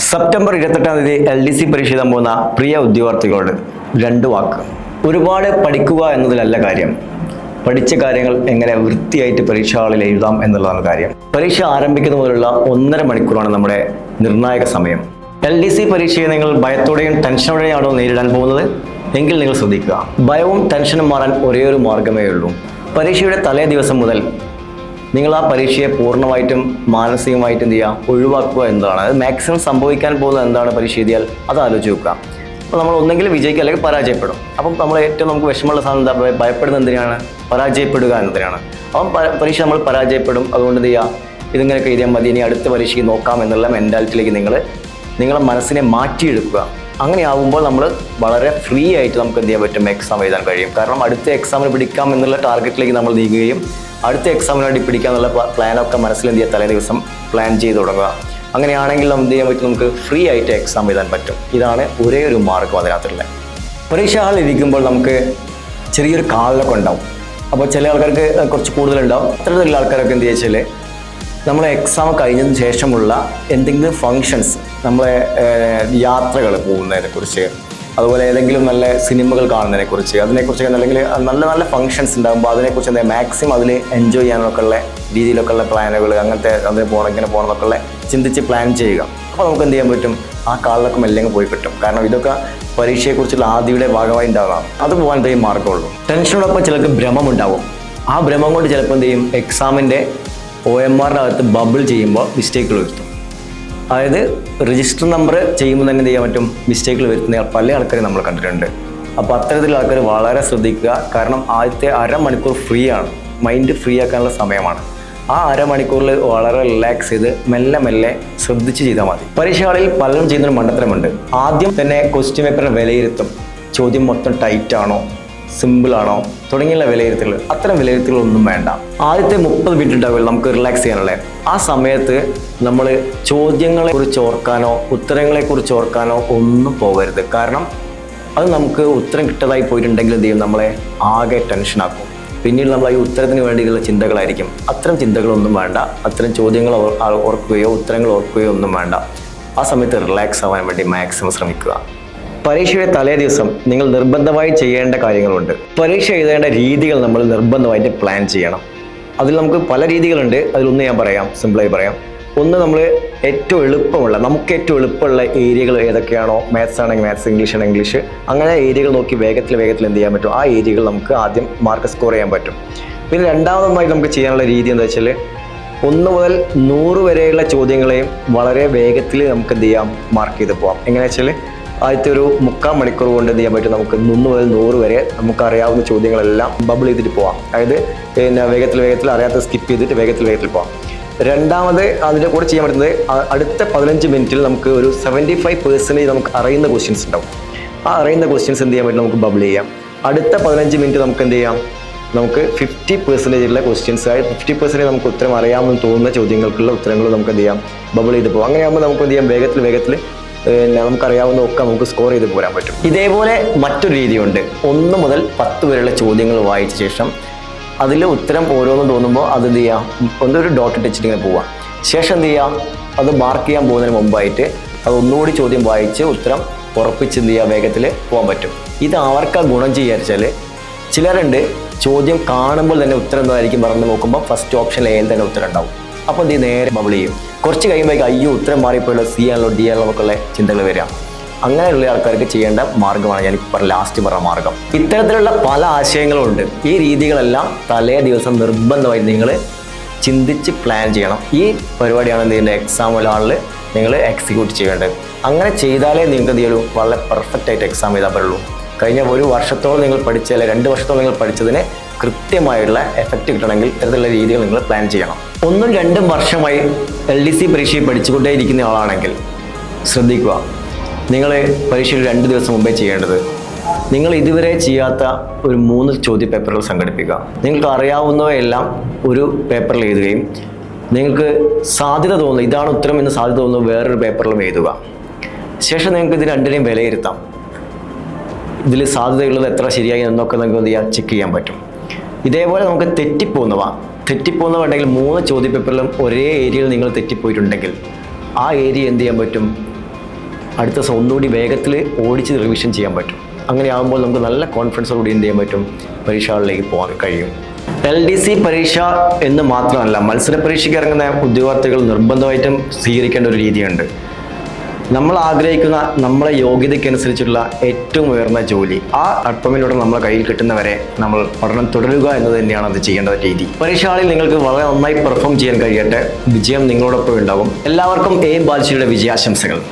September ഇരുപത്തെട്ടാം തീയതി L D C പരീക്ഷ എഴുതാൻ പോകുന്ന പ്രിയ ഉദ്യോഗാർത്ഥികളോട് രണ്ട് വാക്ക്. ഒരുപാട് പഠിക്കുക എന്നതിലല്ല കാര്യം. പഠിച്ച കാര്യങ്ങൾ എങ്ങനെ വൃത്തിയായിട്ട് പരീക്ഷാ ഹാളിൽ എഴുതാം എന്നുള്ളതാണ് കാര്യം. പരീക്ഷ ആരംഭിക്കുന്ന മുതലുള്ള ഒന്നര മണിക്കൂറാണ് നമ്മുടെ നിർണായക സമയം. എൽ ഡി സി പരീക്ഷയെ നിങ്ങൾ ഭയത്തോടെയും ടെൻഷനോടെയാണോ നേരിടാൻ പോകുന്നത്? എങ്കിൽ നിങ്ങൾ ശ്രദ്ധിക്കുക. ഭയവും ടെൻഷനും മാറാൻ ഒരേ ഒരു മാർഗമേ ഉള്ളൂ. പരീക്ഷയുടെ തലേ ദിവസം മുതൽ നിങ്ങൾ ആ പരീക്ഷയെ പൂർണമായിട്ടും മാനസികമായിട്ട് എന്ത് ചെയ്യുക? ഒഴിവാക്കുക എന്നതാണ്. അത് മാക്സിമം സംഭവിക്കാൻ പോകുന്നത് എന്താണ് പരീക്ഷ എഴുതിയാൽ അത് ആലോചിച്ച് നോക്കുക. അപ്പോൾ നമ്മൾ ഒന്നെങ്കിൽ വിജയിക്കുക അല്ലെങ്കിൽ പരാജയപ്പെടും. അപ്പം നമ്മൾ ഏറ്റവും നമുക്ക് വിഷമമുള്ള സാധനം എന്താ? ഭയപ്പെടുന്ന ഭയപ്പെടുന്നത് എന്തിനാണ്? പരാജയപ്പെടുക എന്നതിനാണ്. അപ്പം പരീക്ഷ നമ്മൾ പരാജയപ്പെടും. അതുകൊണ്ട് എന്ത് ചെയ്യുക? ഇതിങ്ങനെയൊക്കെ എഴുതിയാൽ മതി. ഇനി അടുത്ത പരീക്ഷയ്ക്ക് നോക്കാം എന്നുള്ള മെന്റാലിറ്റിയിലേക്ക് നിങ്ങൾ നിങ്ങളെ മനസ്സിനെ മാറ്റിയെടുക്കുക. അങ്ങനെയാവുമ്പോൾ നമ്മൾ വളരെ ഫ്രീ ആയിട്ട് നമുക്ക് എന്ത് ചെയ്യാൻ പറ്റും? എക്സാം എഴുതാൻ കഴിയും. കാരണം അടുത്ത എക്സാമിന് പിടിക്കാം എന്നുള്ള ടാർഗറ്റിലേക്ക് നമ്മൾ നീങ്ങുകയും അടുത്ത എക്സാമിന് വേണ്ടി പിടിക്കാന്നുള്ള പ്ലാനൊക്കെ മനസ്സിൽ എന്ത് ചെയ്യുക? തലേ ദിവസം പ്ലാൻ ചെയ്ത് തുടങ്ങുക. അങ്ങനെയാണെങ്കിൽ നമുക്ക് എന്ത് ചെയ്യാൻ പറ്റും? നമുക്ക് ഫ്രീ ആയിട്ട് എക്സാം എഴുതാൻ പറ്റും. ഇതാണ് ഒരേ ഒരു മാർഗം അതിനകത്തുള്ളത്. പരീക്ഷ ഹാളിൽ ഇരിക്കുമ്പോൾ നമുക്ക് ചെറിയൊരു കാളിലൊക്കെ ഉണ്ടാവും. അപ്പോൾ ചില ആൾക്കാർക്ക് കുറച്ച് കൂടുതലുണ്ടാവും. അത്തരത്തിലുള്ള ആൾക്കാരൊക്കെ എന്ത് വെച്ചാൽ നമ്മൾ എക്സാം കഴിഞ്ഞതിന് ശേഷമുള്ള എന്തെങ്കിലും ഫങ്ഷൻസ് നമ്മളെ യാത്രകൾ പോകുന്നതിനെക്കുറിച്ച് അതുപോലെ ഏതെങ്കിലും നല്ല സിനിമകൾ കാണുന്നതിനെക്കുറിച്ച് അതിനെക്കുറിച്ച് അല്ലെങ്കിൽ നല്ല നല്ല ഫങ്ഷൻസ് ഉണ്ടാകുമ്പോൾ അതിനെക്കുറിച്ച് എന്താ മാക്സിമം അതിൽ എൻജോയ് ചെയ്യാനൊക്കെ ഉള്ള രീതിയിലൊക്കെ ഉള്ള പ്ലാനുകൾ അങ്ങനത്തെ അതിന് പോകണം ഇങ്ങനെ പോകണം എന്നൊക്കെ ഉള്ള ചിന്തിച്ച് പ്ലാൻ ചെയ്യുക. അപ്പോൾ നമുക്ക് എന്ത് ചെയ്യാൻ പറ്റും? ആ കാളിലൊക്കെ മെല്ലെ പോയി കിട്ടും. കാരണം ഇതൊക്കെ പരീക്ഷയെക്കുറിച്ചുള്ള ആദ്യയുടെ ഭാഗമായി ഉണ്ടാകാം അത് പോകാൻ എന്തെങ്കിലും മാർഗമുള്ളൂ ടെൻഷനോടൊപ്പം ചിലർക്ക് ഭ്രമം ഉണ്ടാവും. ആ ഭ്രമം കൊണ്ട് ചിലപ്പോൾ എന്ത് ചെയ്യും? എക്സാമിന്റെ ഒ എം ആറിന്റെ അകത്ത് ബബിൾ ചെയ്യുമ്പോൾ മിസ്റ്റേക്കുകൾ വരുത്തും. അതായത് രജിസ്റ്റർ നമ്പർ ചെയ്യുമ്പോൾ തന്നെ എന്ത് ചെയ്യാൻ പറ്റും? മിസ്റ്റേക്കുകൾ വരുത്തുന്ന പല ആൾക്കാരും നമ്മൾ കണ്ടിട്ടുണ്ട്. അപ്പോൾ അത്തരത്തിലുള്ള ആൾക്കാർ വളരെ ശ്രദ്ധിക്കുക. കാരണം ആദ്യത്തെ അരമണിക്കൂർ ഫ്രീ ആണ്. മൈൻഡ് ഫ്രീ ആക്കാനുള്ള സമയമാണ്. ആ അരമണിക്കൂറിൽ വളരെ റിലാക്സ് ചെയ്ത് മെല്ലെ മെല്ലെ ശ്രദ്ധിച്ച് ചെയ്താൽ മതി. പരീക്ഷകളിൽ പലരും ചെയ്യുന്നൊരു മണ്ടത്തരമുണ്ട്. ആദ്യം തന്നെ ക്വസ്റ്റ്യൻ പേപ്പറിനെ വിലയിരുത്തും. ചോദ്യം മൊത്തം ടൈറ്റ് ആണോ? സിമ്പിൾ ആണോ? തുടങ്ങിയുള്ള വിലയിരുത്തലുകൾ. അത്തരം വിലയിരുത്തലുകളൊന്നും വേണ്ട. ആദ്യത്തെ മുപ്പത് മിനിറ്റ് നമുക്ക് റിലാക്സ് ചെയ്യാനുള്ളത് ആ സമയത്ത് നമ്മൾ ചോദ്യങ്ങളെ കുറിച്ച് ഓർക്കാനോ ഉത്തരങ്ങളെ കുറിച്ച് ഓർക്കാനോ ഒന്നും പോകരുത്. കാരണം അത് നമുക്ക് ഉത്തരം കിട്ടതായി പോയിട്ടുണ്ടെങ്കിൽ എന്ത് ചെയ്യും? നമ്മളെ ആകെ ടെൻഷനാക്കും പിന്നീട് നമ്മൾ ഈ ഉത്തരത്തിന് വേണ്ടിയിട്ടുള്ള ചിന്തകളായിരിക്കും. അത്തരം ചിന്തകളൊന്നും വേണ്ട. അത്തരം ചോദ്യങ്ങൾ ഓർക്കുകയോ ഉത്തരങ്ങൾ ഓർക്കുകയോ ഒന്നും വേണ്ട. ആ സമയത്ത് റിലാക്സ് ആവാൻ വേണ്ടി മാക്സിമം ശ്രമിക്കുക. പരീക്ഷയുടെ തലേ ദിവസം നിങ്ങൾ നിർബന്ധമായി ചെയ്യേണ്ട കാര്യങ്ങളുണ്ട്. പരീക്ഷ എഴുതേണ്ട രീതികൾ നമ്മൾ നിർബന്ധമായിട്ട് പ്ലാൻ ചെയ്യണം. അതിൽ നമുക്ക് പല രീതികളുണ്ട്. അതിലൊന്ന് ഞാൻ പറയാം സിമ്പിളായി പറയാം. ഒന്ന് നമ്മൾ ഏറ്റവും എളുപ്പമുള്ള നമുക്ക് ഏറ്റവും എളുപ്പമുള്ള ഏരിയകൾ ഏതൊക്കെയാണോ? മാത്സ് ആണെങ്കിൽ മാത്സ് ഇംഗ്ലീഷ് ആണെങ്കിൽ ഇംഗ്ലീഷ് അങ്ങനെ ഏരിയകൾ നോക്കി വേഗത്തിൽ വേഗത്തിൽ എന്ത് ചെയ്യാൻ പറ്റും? ആ ഏരിയകൾ നമുക്ക് ആദ്യം മാർക്ക് സ്കോർ ചെയ്യാൻ പറ്റും. പിന്നെ രണ്ടാമതായി നമുക്ക് ചെയ്യാനുള്ള രീതി എന്താ വെച്ചാൽ ഒന്ന് മുതൽ നൂറ് വരെയുള്ള ചോദ്യങ്ങളെയും വളരെ വേഗത്തിൽ നമുക്ക് എന്ത് ചെയ്യാം? മാർക്ക് ചെയ്ത് പോവാം. എങ്ങനെയാ വെച്ചാൽ ആദ്യത്തെ ഒരു മുക്കാൽ മണിക്കൂർ കൊണ്ട് എന്ത് ചെയ്യാൻ പറ്റും? നമുക്ക് ഒന്ന് മുതൽ നൂറ് വരെ നമുക്ക് അറിയാവുന്ന ചോദ്യങ്ങളെല്ലാം ബബിൾ ചെയ്തിട്ട് പോവാം. അതായത് പിന്നെ വേഗത്തിൽ വേഗത്തിൽ അറിയാത്ത സ്കിപ്പ് ചെയ്തിട്ട് വേഗത്തിൽ വേഗത്തിൽ പോവാം. രണ്ടാമത് അതിന്റെ കൂടെ ചെയ്യാൻ പറ്റുന്നത് അടുത്ത പതിനഞ്ച് മിനിറ്റിൽ നമുക്ക് ഒരു സെവന്റി ഫൈവ് പെർസെന്റേജ് നമുക്ക് അറിയുന്ന ക്വസ്റ്റ്യൻസ് ഉണ്ടാവും. ആ അറിയുന്ന ക്വസ്റ്റ്യൻസ് എന്ത് ചെയ്യാൻ പറ്റും? നമുക്ക് ബബിൾ ചെയ്യാം. അടുത്ത പതിനഞ്ച് മിനിറ്റ് നമുക്ക് എന്ത് ചെയ്യാം? നമുക്ക് ഫിഫ്റ്റി പെർസെന്റേജ് ഉള്ള ക്വസ്റ്റ്യൻസ് ആയി ഫിഫ്റ്റി പെർസെന്റേജ് നമുക്ക് ഉത്തരം അറിയാമെന്ന് തോന്നുന്ന ചോദ്യങ്ങൾക്കുള്ള ഉത്തരങ്ങൾ നമുക്ക് എന്ത് ചെയ്യാം? ബബിൾ ചെയ്ത് പോകും അങ്ങനെയാകുമ്പോൾ നമുക്ക് എന്ത് ചെയ്യാം? വേഗത്തിൽ വേഗത്തിൽ പിന്നെ നമുക്കറിയാവുന്ന ഒക്കെ നമുക്ക് സ്കോർ ചെയ്ത് പോരാൻ പറ്റും. ഇതേപോലെ മറ്റൊരു രീതിയുണ്ട്. ഒന്ന് മുതൽ പത്ത് വരെയുള്ള ചോദ്യങ്ങൾ വായിച്ച ശേഷം അതിൽ ഉത്തരം ഓരോന്നും തോന്നുമ്പോൾ അത് എന്ത് ചെയ്യാം? ഒരു ഡോട്ട് ഇട്ടിട്ട് ഇങ്ങനെ പോവാം ശേഷം എന്ത് ചെയ്യാം? അത് മാർക്ക് ചെയ്യാൻ പോകുന്നതിന് മുമ്പായിട്ട് അത് ഒന്നുകൂടി ചോദ്യം വായിച്ച് ഉത്തരം ഉറപ്പിച്ച് എന്ത് ചെയ്യുക വേഗത്തിൽ പോകാൻ പറ്റും. ഇത് ആർക്കാ ഗുണം ചെയ്യാച്ചാൽ ചിലരുണ്ട് ചോദ്യം കാണുമ്പോൾ തന്നെ ഉത്തരം എന്തായിരിക്കും പറഞ്ഞു നോക്കുമ്പോൾ ഫസ്റ്റ് ഓപ്ഷൻ എയിൽ തന്നെ ഉത്തരം ഉണ്ടാവും. അപ്പോൾ എന്ത് ചെയ്യും? നേരെ ബബിൾ ചെയ്യും. കുറച്ച് കഴിയുമ്പോഴേക്കും അയ്യോ ഉത്തരം മാറിപ്പോയുള്ള സി ആണല്ലോ ഡി ആണല്ലോ എന്നൊക്കെയുള്ള ചിന്തകൾ വരിക. അങ്ങനെയുള്ള ആൾക്കാർക്ക് ചെയ്യേണ്ട മാർഗമാണ് ഞാൻ ഇപ്പോൾ ലാസ്റ്റ് പറഞ്ഞ മാർഗം ഇത്തരത്തിലുള്ള പല ആശയങ്ങളും ഉണ്ട് ഈ രീതികളെല്ലാം തലേ ദിവസം നിർബന്ധമായി നിങ്ങൾ ചിന്തിച്ച് പ്ലാൻ ചെയ്യണം. ഈ പരിപാടിയാണ് നിങ്ങളുടെ എക്സാം ഒരാളിൽ നിങ്ങൾ എക്സിക്യൂട്ട് ചെയ്യേണ്ടത്. അങ്ങനെ ചെയ്താലേ നിങ്ങൾക്ക് എന്ത് ചെയ്യുള്ളൂ? വളരെ പെർഫെക്റ്റ് ആയിട്ട് എക്സാം ചെയ്താൽ പറ്റുള്ളൂ. കഴിഞ്ഞ ഒരു വർഷത്തോളം നിങ്ങൾ പഠിച്ച അല്ലെങ്കിൽ രണ്ട് വർഷത്തോളം നിങ്ങൾ പഠിച്ചതിന് കൃത്യമായുള്ള എഫക്റ്റ് കിട്ടണമെങ്കിൽ ഇത്തരത്തിലുള്ള രീതികൾ നിങ്ങൾ പ്ലാൻ ചെയ്യണം. ഒന്നും രണ്ടും വർഷമായി എൽ ഡി സി പരീക്ഷയിൽ പഠിച്ചുകൊണ്ടേ ഇരിക്കുന്ന ആളാണെങ്കിൽ ശ്രദ്ധിക്കുക. നിങ്ങൾ പരീക്ഷയിൽ രണ്ട് ദിവസം മുമ്പേ ചെയ്യേണ്ടത് നിങ്ങൾ ഇതുവരെ ചെയ്യാത്ത ഒരു മൂന്ന് ചോദ്യ പേപ്പറുകൾ സംഘടിപ്പിക്കുക. നിങ്ങൾക്ക് അറിയാവുന്നവയെല്ലാം ഒരു പേപ്പറിൽ എഴുതുകയും നിങ്ങൾക്ക് സാധ്യത തോന്നുന്നു ഇതാണ് ഉത്തരം എന്ന് സാധ്യത തോന്നുന്നു വേറൊരു പേപ്പറിലും എഴുതുക. ശേഷം നിങ്ങൾക്ക് ഇത് രണ്ടിനെയും വിലയിരുത്താം. ഇതിൽ സാധ്യതയുള്ളത് എത്ര ശരിയായി എന്നൊക്കെ ചെയ്യാം? ചെക്ക് ചെയ്യാൻ പറ്റും. ഇതേപോലെ നമുക്ക് തെറ്റിപ്പോകുന്നവ തെറ്റിപ്പോകുന്നവ ഉണ്ടെങ്കിൽ മൂന്ന് ചോദ്യപേപ്പറിലും ഒരേ ഏരിയയിൽ നിങ്ങൾ തെറ്റിപ്പോയിട്ടുണ്ടെങ്കിൽ ആ ഏരിയ എന്ത് ചെയ്യാൻ പറ്റും? അടുത്ത ദിവസം ഒന്നുകൂടി വേഗത്തിൽ ഓടിച്ച് റിവിഷൻ ചെയ്യാൻ പറ്റും. അങ്ങനെ ആകുമ്പോൾ നമുക്ക് നല്ല കോൺഫിഡൻസോടുകൂടി എന്ത് ചെയ്യാൻ പറ്റും? പരീക്ഷകളിലേക്ക് പോകാൻ കഴിയും. എൽ ഡി സി പരീക്ഷ എന്ന് മാത്രമല്ല മത്സര പരീക്ഷയ്ക്ക് ഇറങ്ങുന്ന ഉദ്യോഗാർത്ഥികൾ നിർബന്ധമായിട്ടും സ്വീകരിക്കേണ്ട ഒരു രീതിയുണ്ട്. നമ്മൾ ആഗ്രഹിക്കുന്ന നമ്മളെ യോഗ്യതയ്ക്കനുസരിച്ചുള്ള ഏറ്റവും ഉയർന്ന ജോലി. ആ അടുപ്പമിലൂടെ നമ്മളെ കയ്യിൽ കിട്ടുന്നവരെ നമ്മൾ പഠനം തുടരുക എന്നത് തന്നെയാണ് അത് ചെയ്യേണ്ട രീതി. പരീക്ഷകളിൽ നിങ്ങൾക്ക് വളരെ നന്നായി പെർഫോം ചെയ്യാൻ കഴിയട്ടെ. വിജയം നിങ്ങളോടൊപ്പം ഉണ്ടാകും എല്ലാവർക്കും എ ബാൽജിയുടെ വിജയാശംസകൾ.